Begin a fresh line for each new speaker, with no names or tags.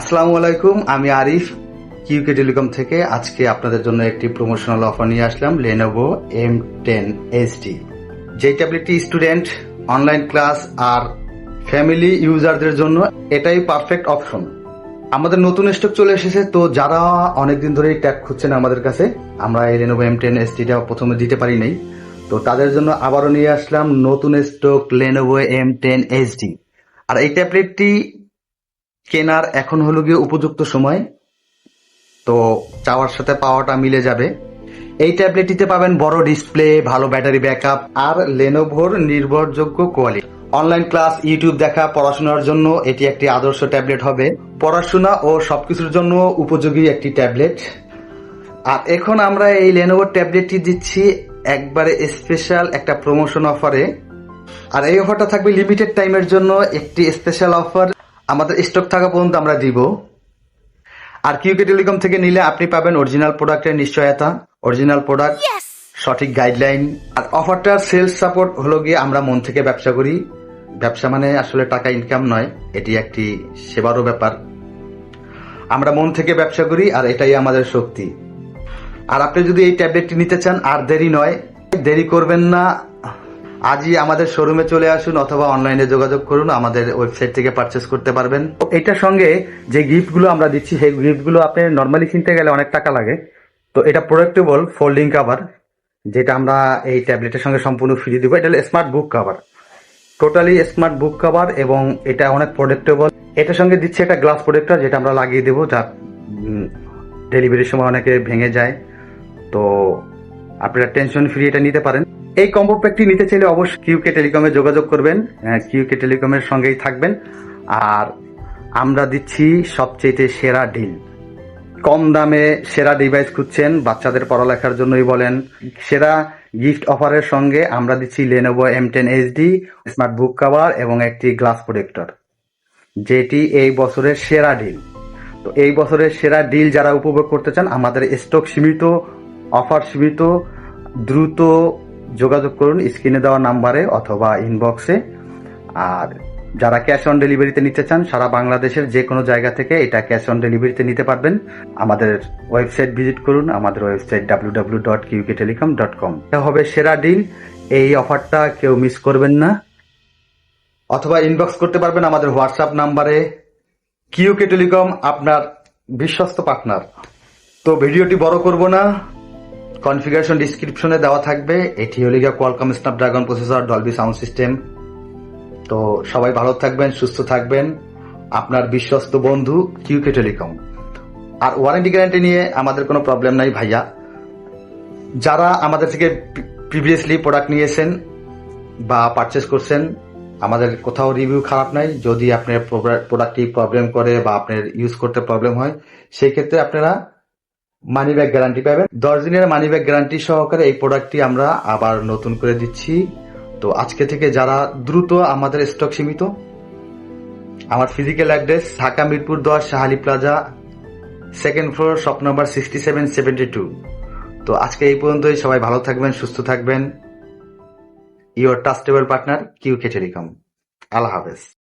আসসালামু আলাইকুম, আমি আরিফ কিউকে টেলিকম থেকে আজকে আপনাদের জন্য একটি প্রমোশনাল অফার নিয়ে আসলাম লেনোভো এম টেন এইচডি যে ট্যাবলেটটি স্টুডেন্ট অনলাইন ক্লাস আর ফ্যামিলি ইউজারদের জন্য, এটাই পারফেক্ট অপশন আমাদের নতুন স্টক চলে এসেছে, তো যারা অনেকদিন ধরে ট্যাব খুঁজছেন আমাদের কাছে, আমরা এই লেনোভো এম টেন এইচডিটা প্রথমে দিতে পারি নাই। তো তাদের জন্য আবারও নিয়ে আসলাম নতুন stock Lenovo M ten HD আর এই ট্যাবলেটটি কেনার এখন হলো গিয়ে উপযুক্ত সময়। তো চাওয়ার সাথে পাওয়াটা মিলে যাবে। এই ট্যাবলেটটিতে পাবেন বড় ডিসপ্লে, ভালো ব্যাটারি ব্যাকআপ আর লেনোভোর নির্ভরযোগ্য কোয়ালিটি। অনলাইন ক্লাস, ইউটিউব দেখা, পড়াশোনার জন্য এটি একটি আদর্শ ট্যাবলেট হবে। পড়াশোনা ও সবকিছুর জন্য উপযোগী একটি ট্যাবলেট। আর এখন আমরা এই লেনোভোর ট্যাবলেটটি দিচ্ছি একবারে স্পেশাল একটা প্রমোশন অফারে আর এই অফারটা থাকবে লিমিটেড টাইমের জন্য। একটি স্পেশাল অফার আমাদের স্টক থাকা পর্যন্ত আমরা দিব। আর কিউকে টেলিকম থেকে নিলে আপনি পাবেন অরিজিনাল প্রোডাক্টের নিশ্চয়তা অরিজিনাল প্রোডাক্ট সঠিক গাইডলাইন আর অফারটার সেলস সাপোর্ট হলো গিয়ে আমরা মন থেকে ব্যবসা করি। ব্যবসা মানে আসলে টাকা ইনকাম নয় এটি একটি সেবারও ব্যাপার। আমরা মন থেকে ব্যবসা করি আর এটাই আমাদের শক্তি। আর আপনি যদি এই ট্যাবলেটটি নিতে চান আর দেরি নয় দেরি করবেন না। আজই আমাদের শোরুমে চলে আসুন অথবা অনলাইনে যোগাযোগ করুন, আমাদের ওয়েবসাইট থেকে পারচেস করতে পারবেন। এটার সঙ্গে যে গিফটগুলো আমরা দিচ্ছি, সেই গিফটগুলো আপনি নর্মালি কিনতে গেলে অনেক টাকা লাগে। তো এটা প্রোডাক্টেবল ফোল্ডিং কাভার যেটা আমরা এই ট্যাবলেটের সঙ্গে সম্পূর্ণ ফ্রি দিব। এটা smart book cover totally smart book cover এবং এটা অনেক প্রোডাক্টেবল এটার সঙ্গে দিচ্ছে একটা গ্লাস প্রোডাক্টর যেটা আমরা লাগিয়ে দেবো, যা ডেলিভারির সময় অনেকে ভেঙে যায়। তো আপনারা টেনশন ফ্রি এটা নিতে পারেন। এই কম্বো প্যাকটি নিতে চাইলে অবশ্যই কিউকে টেলিকমে যোগাযোগ করবেন। কিউকে টেলিকমের সঙ্গেই থাকবেন। আর আমরা দিচ্ছি সবচেয়ে সেরা ডিল কম দামে সেরা ডিভাইস খুঁজছেন, বাচ্চাদের পড়ালেখার জন্যই বলেন। সেরা গিফট অফারের সঙ্গে আমরা দিচ্ছি Lenovo M ten HD smart book cover এবং একটি গ্লাস প্রোটেক্টর যেটি এই বছরের সেরা ডিল তো এই বছরের সেরা ডিল যারা উপভোগ করতে চান, আমাদের স্টক সীমিত অফার সীমিত, দ্রুত যোগাযোগ করুন স্ক্রিনে দেওয়া নাম্বারে অথবা ইনবক্সে আর যারা ক্যাশ অন ডেলিভারিতে নিতে চান, সারা বাংলাদেশের যে কোনো জায়গা থেকে এটা ক্যাশ অন ডেলিভারিতে নিতে পারবেন। আমাদের ওয়েবসাইট ভিজিট করুন, আমাদের website W W dot QK telecom dot com হবে সেরা ডিল এই অফারটা কেউ মিস করবেন না। অথবা ইনবক্স করতে পারবেন আমাদের হোয়াটসঅ্যাপ নাম্বারে। কিউকে টেলিকম আপনার বিশ্বস্ত পার্টনার তো ভিডিওটি বড় করব না। কনফিগারেশন ডিসক্রিপশনে দেওয়া থাকবে। এটি হলো গিয়ে Qualcomm Snapdragon processor Dolby sound system তো সবাই ভালো থাকবেন, সুস্থ থাকবেন। আপনার বিশ্বস্ত বন্ধু কিউকে টেলিকম আর ওয়ারেন্টি গ্যারান্টি নিয়ে আমাদের কোনো প্রবলেম নাই ভাইয়া। যারা আমাদের থেকে প্রিভিয়াসলি প্রোডাক্ট নিয়েছেন বা পারচেস করছেন, আমাদের কোথাও রিভিউ খারাপ নাই। যদি আপনার প্রোডাক্টটি প্রবলেম করে বা আপনার ইউজ করতে প্রবলেম হয়, সেই ক্ষেত্রে আপনারা মানি ব্যাগ গ্যারান্টি পাবেন। দশ দিনের মানি ব্যাগ গ্যারান্টি সহকারে এই প্রোডাক্টটি আমরা আবার নতুন করে দিচ্ছি। তো আজকে থেকে যারা দ্রুত আমাদের স্টক সীমিত, আমার ফিজিক্যাল অ্যাড্রেস ঢাকা মিরপুর দশ, Shahali Plaza second floor shop number sixty seven seventy two তো আজকে এই পর্যন্তই, সবাই ভালো থাকবেন, সুস্থ থাকবেন। Your trustable partner Q K Telecom আল্লাহ হাফেজ।